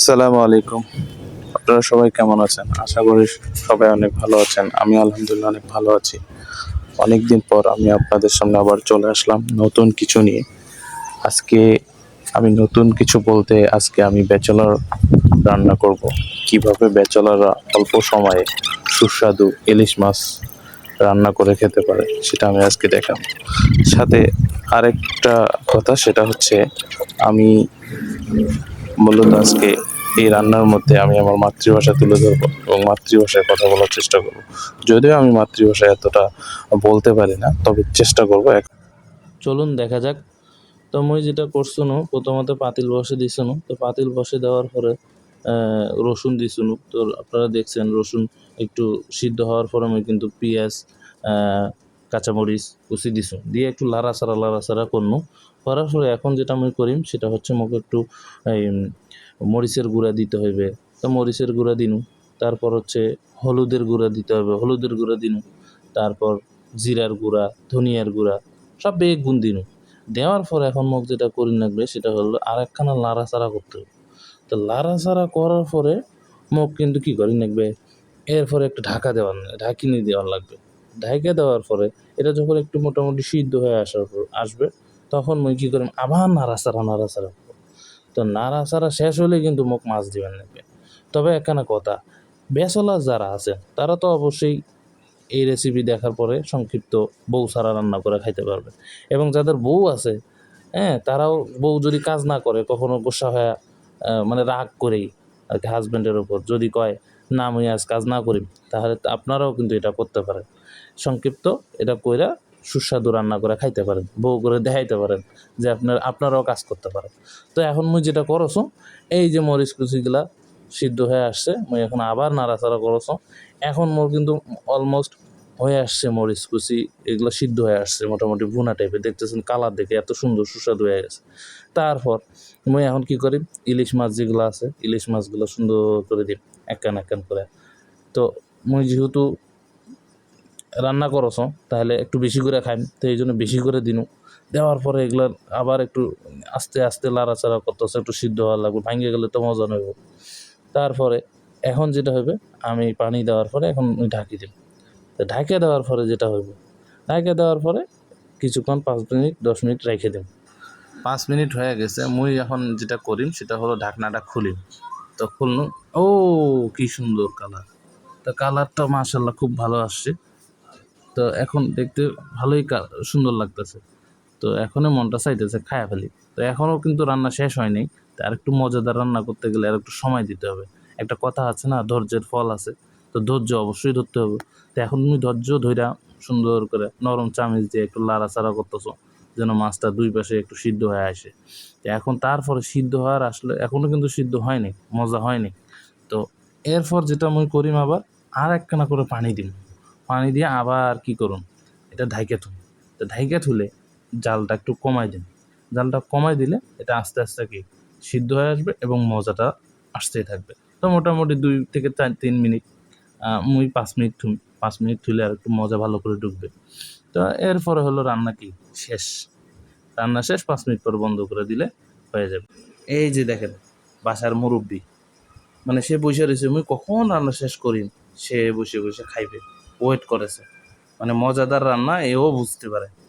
আসসালামু আলাইকুম। আপনারা সবাই কেমন আছেন? আশা করি সবাই অনেক ভালো আছেন। আমি আলহামদুলিল্লাহ অনেক ভালো আছি। অনেক দিন পর আমি আপনাদের সামনে আবার চলে আসলাম নতুন কিছু নিয়ে। আজকে আমি নতুন কিছু বলতে আজকে আমি ব্যাচেলর রান্না করব। কীভাবে ব্যাচেলররা অল্প সময়ে সুস্বাদু ইলিশ মাছ রান্না করে খেতে পারে সেটা আমি আজকে দেখাম সাথে আরেকটা কথা, সেটা হচ্ছে আমি মূলত আজকে এই রান্নার মধ্যে আমি আমার মাতৃভাষা তুলে ধরবো এবং মাতৃভাষায় কথা বলার চেষ্টা করব। যদিও আমি মাতৃভাষায় এতটা বলতে পারি না, তবে চেষ্টা করব এক চলুন দেখা যাক। তো মুই যেটা করছুনু, প্রথমত পাতিল বসে দিছুনু। তো পাতিল বসে দেওয়ার পরে রসুন দিছুনু। তো আপনারা দেখছেন রসুন একটু সিদ্ধ হওয়ার পরে আমি কিন্তু পেঁয়াজ কাঁচামরিচ কুচি দিছু দিয়ে একটু লাড়াচাড়া লাড়াচাড়া করনু। করার পরে এখন যেটা আমি করিম, সেটা হচ্ছে মোক একটু, এই মরিচের গুঁড়া দিতে হইবে। তো মরিচের গুঁড়া দিনু। তারপর হচ্ছে হলুদের গুঁড়া দিতে হবে হলুদের গুঁড়া দিনু। তারপর জিরার গুঁড়া, ধনিয়ার গুঁড়া, সব বেগ গুণ দিনু। দেওয়ার পর এখন মোক যেটা করি লাগবে সেটা হলো আর একখানা লাড়াচাড়া করতে হবে। তো লাড়াচাড়া করার পরে মোক কিন্তু কি করি লাগবে? এরপরে একটু ঢাকা দেওয়ার ঢাকিনি দেওয়ার লাগবে। ঢাকা দেওয়ার পরে এটা যখন একটু মোটামুটি সিদ্ধ হয়ে আসার পর আসবে, তখন মই কী করিম? আবার নাড়াচাড়া নাড়াচাড়া করব। তো নাড়াচাড়া শেষ হলে কিন্তু মোক মাছ দিবেন লাগবে তবে এখানে কথা বেসলার যারা আছে তারা তো অবশ্যই এই রেসিপি দেখার পরে সংক্ষিপ্ত বউ ছাড়া রান্না করে খাইতে পারবে এবং যাদের বউ আছে হ্যাঁ তারাও বউ যদি কাজ না করে, কখনো গোসা হয়ে মানে রাগ করেই আর কি হাজব্যান্ডের ওপর যদি কয়, না, আমি আজ কাজ না করি তাহলে আপনারাও কিন্তু এটা করতে পারেন। সংক্ষিপ্ত এটা কইরা সুস্বাদু রান্না করে খাইতে পারেন, বউ করে দেখাইতে পারেন যে আপনার, আপনারাও কাজ করতে পারেন। তো এখন মুই যেটা করছ এই যে মরিচ কুচিগুলা সিদ্ধ হয়ে আসছে, মুই এখন আবার নাড়াচাড়া করছ এখন মোর কিন্তু অলমোস্ট হয়ে আসছে মরিচ কুচি, এগুলো সিদ্ধ হয়ে আসছে মোটামুটি ভুনা টাইপের দেখতেছেন কালার দেখে এত সুন্দর সুস্বাদু হয়ে গেছে। তারপর মুই এখন কি করি, ইলিশ মাছ যেগুলো আছে, ইলিশ মাছগুলো সুন্দর করে দিই, একখান একখান করে। তো মুই যেহেতু রান্না করছ, তাহলে একটু বেশি করে খাইম তো এই জন্য বেশি করে দিনু। দেওয়ার পরে এগুলো আবার একটু আস্তে আস্তে লাড়াচাড়া করতেছে, একটু সিদ্ধ হওয়ার লাগবে ভাঙে গেলে তো মজা নেব। তারপরে এখন যেটা হবে, আমি পানি দেওয়ার পরে এখন ওই ঢাকি দিই তো ঢাকে দেওয়ার পরে যেটা হইবে ঢাকে দেওয়ার পরে কিছুক্ষণ পাঁচ মিনিট, দশ মিনিট রেখে দিন পাঁচ মিনিট হয়ে গেছে, মুই এখন যেটা করিম সেটা হলো ঢাকনাটা খুলিম। তো খুলনু, ও কি সুন্দর কালার। তো কালারটা মাশাল্লাহ খুব ভালো আসছে। তো এখন দেখতে ভালোই সুন্দর লাগতেছে। তো এখনই মনটা চাইতেছে খায়া ফেলি। তো এখনও কিন্তু রান্না শেষ হয়নি। তো আর একটু মজাদার রান্না করতে গেলে আর একটু সময় দিতে হবে। একটা কথা আছে না, ধৈর্যের ফল আছে। তো ধৈর্য অবশ্যই ধরতে হবে। তো এখন তুমি ধৈর্য ধইরা সুন্দর করে নরম চামিচ দিয়ে একটু লাড়াচাড়া করতেছো, যেন মাছটা দুই পাশে একটু সিদ্ধ হয়ে আসে। তো এখন তারপরে সিদ্ধ হওয়ার আসলে এখনও কিন্তু সিদ্ধ হয়নি, মজা হয়নি। তো এরপর যেটা আমি করিম আবার আর একখানা করে পানি দিন পানি দিয়ে আবার কি করুন? এটা ঢাইকে থুন। তো ঢাইকে থুলে জালটা একটু কমাই দিন। জালটা কমাই দিলে এটা আস্তে আস্তে কি সিদ্ধ হয়ে আসবে এবং মজাটা আসতেই থাকবে। তো মোটামুটি দুই থেকে চার, তিন মিনিট মুই পাঁচ মিনিট পাঁচ মিনিট থুলে আর একটু মজা ভালো করে ঢুকবে। তো এরপরে হলো রান্না কি? শেষ। রান্না শেষ, পাঁচ মিনিট পর বন্ধ করে দিলে হয়ে যাবে। এই যে দেখেন, বাসার মুরব্বি। মানে সে বসে রয়েছে, মুই কখন রান্না শেষ করি? সে বসে বসে খাইবে। ওয়েট করেছে। মানে মজাদার রান্না এও বুঝতে পারে।